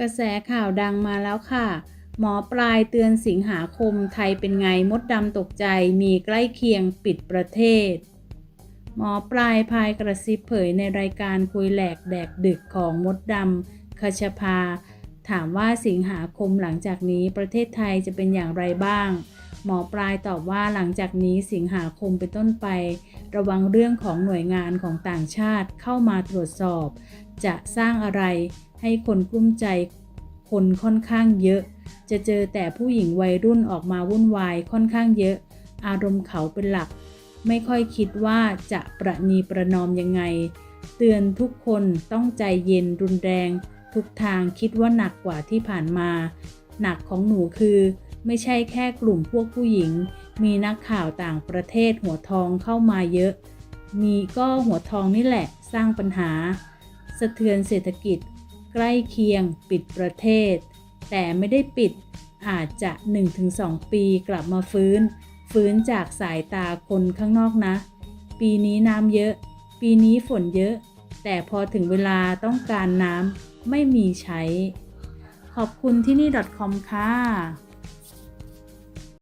กระแสข่าวดังมาแล้วค่ะ หมอปลายเตือนสิงหาคมไทยเป็นไงมดดำตกใจมีใกล้เคียงปิดประเทศ หมอปลายพายกระซิบเผยในรายการคุยแหลกแดกดึกของมดดำคชภา ถามว่าสิงหาคมหลังจากนี้ประเทศไทยจะเป็นอย่างไรบ้าง หมอปลายตอบว่าหลังจากนี้สิงหาคมเป็นต้นไป ระวังเรื่องของหน่วยงานของต่างชาติเข้ามาตรวจสอบ จะสร้างอะไรให้คนกลุ้มใจคนค่อนข้างเยอะ จะเจอแต่ผู้หญิงวัยรุ่นออกมาวุ่นวายค่อนข้างเยอะ อารมณ์เขาเป็นหลัก ไม่ค่อยคิดว่าจะประนีประนอมยังไง เตือนทุกคนต้องใจเย็นรุนแรง ทุกทางคิดว่าหนักกว่าที่ผ่านมา หนักของหนูคือ ไม่ใช่แค่กลุ่มพวกผู้หญิง มีนักข่าวต่างประเทศหัวทองเข้ามาเยอะ มีก็หัวทองนี่แหละสร้างปัญหา สะเทือนเศรษฐกิจ ใกล้เคียงปิดประเทศ แต่ไม่ได้ปิดอาจจะ 1-2 ปีกลับมาฟื้น ฟื้นจากสายตาคนข้างนอกนะ ปีนี้น้ำเยอะ ปีนี้ฝนเยอะ แต่พอถึงเวลาต้องการน้ำไม่มีใช้ ขอบคุณที่นี่ .com ค่ะ